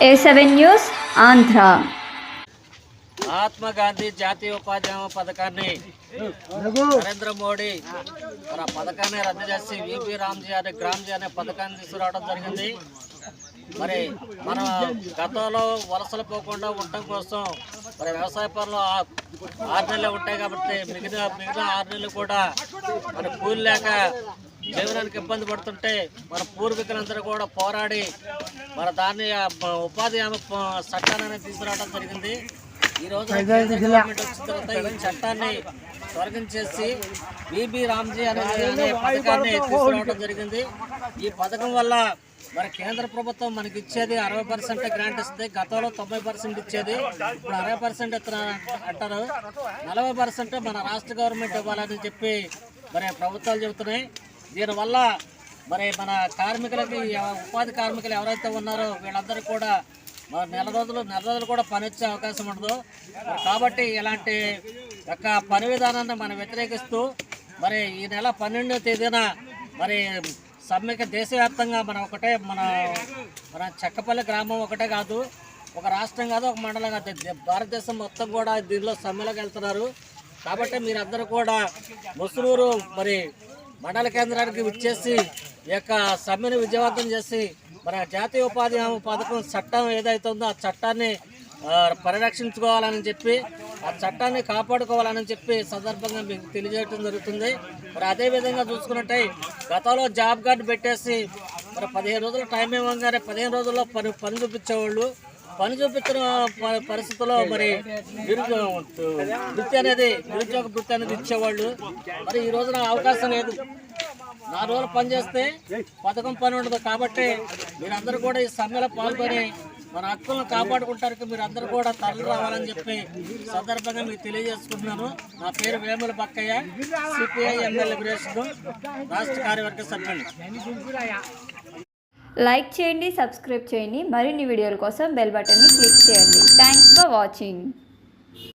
A seven news Andhra Mahatma Gandhi జాతీయ ఉపాధి పథకాన్ని నరేంద్ర మోడీ మరి ఆ పథకాన్ని రద్దు చేసి విపి రామ్జీ అనే గ్రామ్జీ అనే పథకాన్ని తీసుకురావడం జరిగింది. మరి మన గతంలో వలసలు పోకుండా ఉండటం కోసం మరి వ్యవసాయ పనులు ఆరు నెలలు ఉంటాయి కాబట్టి మిగతా మిగతా ఆరు నెలలు కూడా మరి కూలి లేక జీవనానికి ఇబ్బంది పడుతుంటే మన పూర్వీకులందరూ కూడా పోరాడి మన దాన్ని ఉపాధి హామీ చట్టాన్ని తీసుకురావడం జరిగింది. ఈ రోజు కేంద్ర గవర్నమెంట్ వచ్చిన తర్వాత ఈ చట్టాన్ని తొలగించేసి బీబీ రామ్జీ అనే అనే పథకాన్ని తీసుకురావడం జరిగింది. ఈ పథకం వల్ల మరి కేంద్ర ప్రభుత్వం మనకి ఇచ్చేది అరవై పర్సెంట్ గ్రాంట్ ఇస్తుంది గతంలో తొంభై పర్సెంట్ ఇచ్చేది. ఇప్పుడు అరవై పర్సెంట్ అంటారు. నలభై పర్సెంట్ మన రాష్ట్ర గవర్నమెంట్ ఇవ్వాలని చెప్పి మరి ప్రభుత్వాలు చెబుతున్నాయి. దీనివల్ల మరి మన కార్మికులకి ఉపాధి కార్మికులు ఎవరైతే ఉన్నారో వీళ్ళందరూ కూడా మరి నెల రోజులు నెల రోజులు కూడా పని వచ్చే అవకాశం ఉండదు. కాబట్టి ఇలాంటి యొక్క పని విధానాన్ని మనం వ్యతిరేకిస్తూ మరి ఈ నెల పన్నెండవ తేదీన మరి సమ్మెకి దేశవ్యాప్తంగా మనం ఒకటే మన మన చెక్కపల్లి గ్రామం ఒకటే కాదు ఒక రాష్ట్రం కాదు ఒక మండలం కాదు. భారతదేశం మొత్తం కూడా దీనిలో సమ్మెలోకి వెళ్తున్నారు. కాబట్టి మీరందరూ కూడా ముసలూరు మరి మండల కేంద్రానికి విచ్చేసి ఈ యొక్క సమ్మెను విజయవంతం చేసి మన జాతీయ ఉపాధి హామీ పథకం చట్టం ఏదైతే ఉందో ఆ చట్టాన్ని పరిరక్షించుకోవాలని చెప్పి ఆ చట్టాన్ని కాపాడుకోవాలని చెప్పి సందర్భంగా మీకు తెలియజేయడం జరుగుతుంది. మరి అదే విధంగా చూసుకున్నట్టే గతంలో జాబ్ కార్డు పెట్టేసి మరి పదిహేను రోజులు టైం ఇవ్వగానే పదిహేను రోజుల్లో పని పని చూపించేవాళ్ళు. పని చూపించిన పరిస్థితుల్లో మరి నిరుద్యోగ వృత్తి అనేది నిరుద్యోగ వృత్తి అనేది ఇచ్చేవాళ్ళు. మరి ఈ రోజున అవకాశం లేదు. నాలుగు రోజులు పని చేస్తే పథకం పని ఉండదు. కాబట్టి మీరందరూ కూడా ఈ సమ్మెలో పాల్గొని మన హక్కులను కాపాడుకుంటానికి మీరు అందరూ కూడా తరలి రావాలని చెప్పి సందర్భంగా మీకు తెలియజేసుకుంటున్నాను. నా పేరు వేముల బక్కయ్య సిపిఐ ఎమ్మెల్యే బ్రేషన్ రాష్ట్ర కార్యవర్గ సభ్యులు. లైక్ చేయండి సబ్స్క్రైబ్ చేయండి. మరిన్ని వీడియోల కోసం బెల్ బటన్ని క్లిక్ చేయండి. Thanks for watching